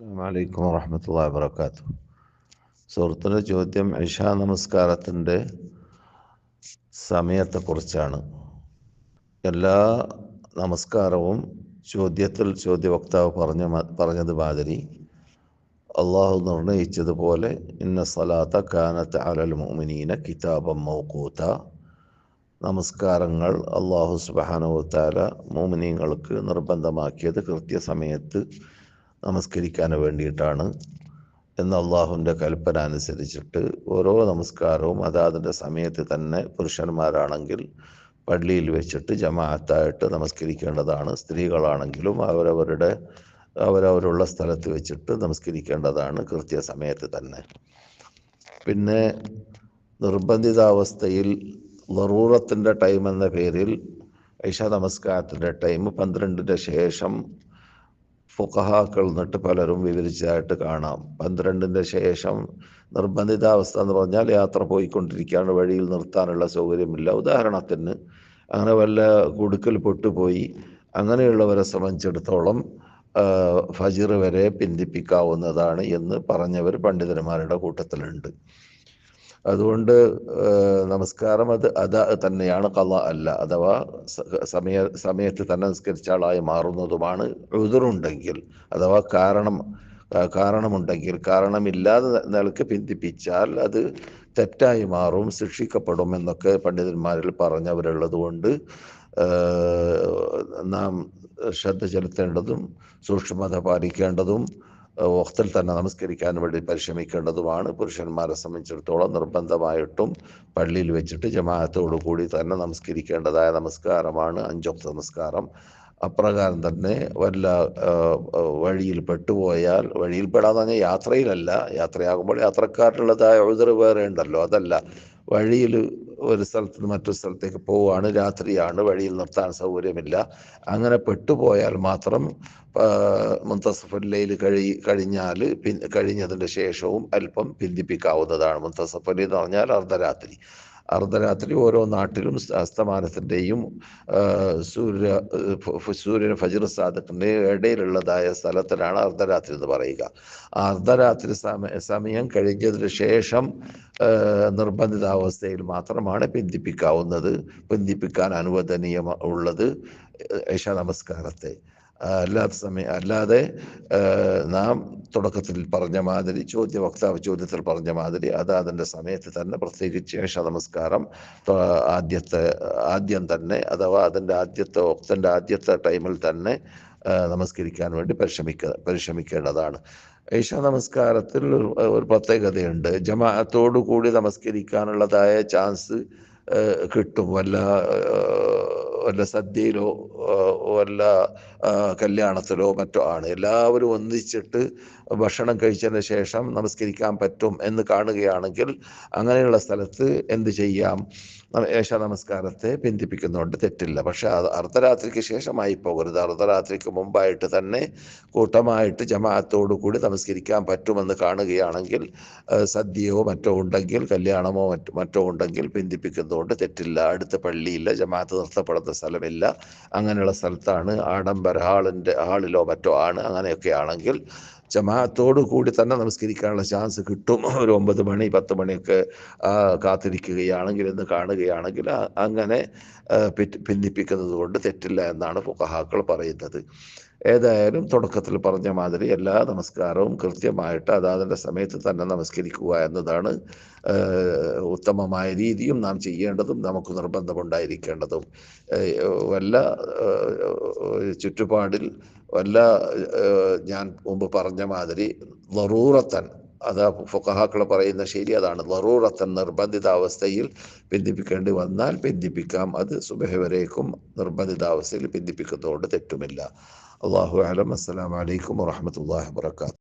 വലൈക്കും വാഹമത്തല്ലാ വാബർക്കാത്തു സുഹൃത്തിന്റെ ചോദ്യം ഇഷാ നമസ്കാരത്തിന്റെ സമയത്തെക്കുറിച്ചാണ്. എല്ലാ നമസ്കാരവും ചോദ്യത്തിൽ ചോദ്യവക്താവ് പറഞ്ഞ പറഞ്ഞത് മാതിരി അള്ളാഹു നിർണയിച്ചതുപോലെ ഇന്ന സലാത്ത കാനത്ത് അലൽ മോമിനീന കിതാബം മൗക്കൂത്ത നമസ്കാരങ്ങൾ അള്ളാഹു സുബാനുത്താല മോമിനീങ്ങൾക്ക് നിർബന്ധമാക്കിയത് കൃത്യസമയത്ത് നമസ്കരിക്കാൻ വേണ്ടിയിട്ടാണ്. എന്ന അള്ളാഹുവിന്റെ കൽപ്പന അനുസരിച്ചിട്ട് ഓരോ നമസ്കാരവും അതാതിന്റെ സമയത്ത് തന്നെ പുരുഷന്മാരാണെങ്കിൽ പള്ളിയിൽ വെച്ചിട്ട് ജമാഅത്തായിട്ട് നമസ്കരിക്കേണ്ടതാണ്. സ്ത്രീകളാണെങ്കിലും അവരവരുടെ അവരവരുള്ള സ്ഥലത്ത് വെച്ചിട്ട് നമസ്കരിക്കേണ്ടതാണ് കൃത്യസമയത്ത് തന്നെ. പിന്നെ നിർബന്ധിതാവസ്ഥയിൽ ലറൂറത്തിന്റെ ടൈം എന്ന പേരിൽ ഐഷ നമസ്കാരത്തിന്റെ ടൈം പന്ത്രണ്ടിന്റെ ശേഷം ഫുഖഹാക്കൾ എന്നിട്ട് പലരും വിവരിച്ചതായിട്ട് കാണാം. പന്ത്രണ്ടിന്റെ ശേഷം നിർബന്ധിതാവസ്ഥ എന്ന് പറഞ്ഞാൽ യാത്ര പോയിക്കൊണ്ടിരിക്കുകയാണ്. വഴിയിൽ നിർത്താനുള്ള സൗകര്യമില്ല. ഉദാഹരണത്തിന് അങ്ങനെ വല്ല കുടുക്കൽ പൊട്ടുപോയി അങ്ങനെയുള്ളവരെ സംബന്ധിച്ചിടത്തോളം ഫജിർ വരെ പിന്തിപ്പിക്കാവുന്നതാണ് എന്ന് പറഞ്ഞവർ പണ്ഡിതന്മാരുടെ കൂട്ടത്തിലുണ്ട്. അതുകൊണ്ട് നമസ്കാരം അത് അത തന്നെയാണ് കല അല്ല. അഥവാ സമയ സമയത്ത് തന്നെ നിസ്കരിച്ച ആളായി മാറുന്നതുമാണ് ഉതിറുണ്ടെങ്കിൽ അഥവാ കാരണം കാരണമുണ്ടെങ്കിൽ. കാരണമില്ലാതെ നിലയ്ക്ക് പിന്തിപ്പിച്ചാൽ അത് തെറ്റായി മാറും ശിക്ഷിക്കപ്പെടും എന്നൊക്കെ പണ്ഡിതന്മാരിൽ പറഞ്ഞവരുള്ളത് കൊണ്ട് നാം ശ്രദ്ധ ചെലുത്തേണ്ടതും സൂക്ഷ്മത പാലിക്കേണ്ടതും വക്തിൽ തന്നെ നമസ്കരിക്കാൻ വേണ്ടി പരിശ്രമിക്കേണ്ടതുമാണ്. പുരുഷന്മാരെ സംബന്ധിച്ചിടത്തോളം നിർബന്ധമായിട്ടും പള്ളിയിൽ വെച്ചിട്ട് ജമാഅത്തോടു കൂടി തന്നെ നമസ്കരിക്കേണ്ടതായ നമസ്കാരമാണ് അഞ്ചൊക്ത നമസ്കാരം. അപ്രകാരം തന്നെ വല്ല വഴിയിൽ പെട്ടുപോയാൽ വഴിയിൽ പെടാന്ന് പറഞ്ഞാൽ യാത്രയിലല്ല. യാത്രയാകുമ്പോൾ യാത്രക്കാരുള്ളതായ ഉതിർ വേറെ ഉണ്ടല്ലോ അതല്ല. വഴിയിൽ ഒരു സ്ഥലത്ത് നിന്ന് മറ്റൊരു സ്ഥലത്തേക്ക് പോവുകയാണ് രാത്രിയാണ് വഴിയിൽ നിർത്താൻ സൗകര്യമില്ല. അങ്ങനെ പെട്ടുപോയാൽ മാത്രം മുന്തസഫല്ലയിൽ കഴി കഴിഞ്ഞാൽ പിൻ കഴിഞ്ഞതിന്റെ ശേഷവും അല്പം പിന്തിപ്പിക്കാവുന്നതാണ് മുന്തസഫലി എന്ന് പറഞ്ഞാൽ അർദ്ധരാത്രി. അർദ്ധരാത്രി ഓരോ നാട്ടിലും അസ്തമാനത്തിന്റെയും സൂര്യ സൂര്യന് ഫജിർ സാധത്തിന്റെയും ഇടയിലുള്ളതായ സ്ഥലത്തിലാണ് അർദ്ധരാത്രി എന്ന് പറയുക. ആ അർദ്ധരാത്രി സമയ സമയം കഴിഞ്ഞതിന് ശേഷം നിർബന്ധിതാവസ്ഥയിൽ മാത്രമാണ് പിന്തിപ്പിക്കാവുന്നത് പിന്തിപ്പിക്കാൻ അനുവദനീയം ഉള്ളത് യശ നമസ്കാരത്തെ. അല്ലാത്ത സമയം അല്ലാതെ നാം തുടക്കത്തിൽ പറഞ്ഞ മാതിരി ചോദ്യ വക്താവ് ചോദ്യത്തിൽ പറഞ്ഞ മാതിരി അത് അതിന്റെ സമയത്ത് തന്നെ പ്രത്യേകിച്ച് ഏഷ നമസ്കാരം ആദ്യത്തെ ആദ്യം തന്നെ അഥവാ അതിന്റെ ആദ്യത്തെ വക്തന്റെ ആദ്യത്തെ ടൈമിൽ തന്നെ നമസ്കരിക്കാൻ വേണ്ടി പരിശ്രമിക്ക പരിശ്രമിക്കേണ്ടതാണ്. ഏഷ നമസ്കാരത്തിൽ ഒരു- പ്രത്യേകതയുണ്ട്. ജമാഅത്തോടു കൂടി നമസ്കരിക്കാനുള്ളതായ ചാൻസ് കിട്ടും. വല്ല വല്ല സദ്യയിലോ വല്ല കല്യാണത്തിലോ മറ്റോ ആണ്. എല്ലാവരും ഒന്നിച്ചിട്ട് ഭക്ഷണം കഴിച്ചതിന് ശേഷം നമസ്കരിക്കാൻ പറ്റും എന്ന് കാണുകയാണെങ്കിൽ അങ്ങനെയുള്ള സ്ഥലത്ത് എന്ത് ചെയ്യാം? ഏഷ നമസ്കാരത്തെ പിന്തിപ്പിക്കുന്നുണ്ട്. തെറ്റില്ല. പക്ഷെ അത് അർദ്ധരാത്രിക്ക് ശേഷമായി പോകരുത്. അർദ്ധരാത്രിക്ക് മുമ്പായിട്ട് തന്നെ കൂട്ടമായിട്ട് ജമാഅത്തോടു കൂടി നമസ്കരിക്കാൻ പറ്റുമെന്ന് കാണുകയാണെങ്കിൽ സദ്യയോ മറ്റോ ഉണ്ടെങ്കിൽ കല്യാണമോ മറ്റോ ഉണ്ടെങ്കിൽ പിന്തിപ്പിക്കുന്നതുകൊണ്ട് തെറ്റില്ല. അടുത്ത പള്ളിയില്ല. ജമാഅത്ത് നിർത്തപ്പെടുന്ന സ്ഥലമില്ല. അങ്ങനെയുള്ള സ്ഥലത്താണ് ആഡംബര ഹാളിന്റെ ഹാളിലോ മറ്റോ ആണ്. അങ്ങനെയൊക്കെ ആണെങ്കിൽ ജമാഅത്തോടു കൂടി തന്നെ നമസ്കരിക്കാനുള്ള ചാൻസ് കിട്ടും. ഒരു ഒമ്പത് മണി പത്ത് മണിയൊക്കെ കാത്തിരിക്കുകയാണെങ്കിൽ എന്ന് കാണുകയാണെങ്കിൽ അങ്ങനെ പിന്നിപ്പിക്കുന്നത് കൊണ്ട് തെറ്റില്ല എന്നാണ് ഫുഖഹാക്കൾ പറയുന്നത്. ഏതായാലും തുടക്കത്തിൽ പറഞ്ഞ മാതിരി എല്ലാ നമസ്കാരവും കൃത്യമായിട്ട് അതാതിന്റെ സമയത്ത് തന്നെ നമസ്കരിക്കുക എന്നതാണ് ഉത്തമമായ രീതിയും നാം ചെയ്യേണ്ടതും നമുക്ക് നിർബന്ധമുണ്ടായിരിക്കേണ്ടതും. വല്ല ചുറ്റുപാടിൽ വല്ല ഞാൻ മുമ്പ് പറഞ്ഞ മാതിരി ലറൂറത്തൻ അത് ഫുഖഹാക്കൾ പറയുന്ന ശരി അതാണ്. ലറൂറത്തൻ നിർബന്ധിതാവസ്ഥയിൽ ബന്ധിപ്പിക്കേണ്ടി വന്നാൽ ബന്ധിപ്പിക്കാം. അത് സുബഹ വരേക്കും നിർബന്ധിതാവസ്ഥയിൽ ബന്ധിപ്പിക്കുന്നതുകൊണ്ട് തെറ്റുമില്ല. അള്ളാഹു അലം. അസ്സലാമലൈക്കും വാഹമത്തല്ലാ വാബർക്കാത്തു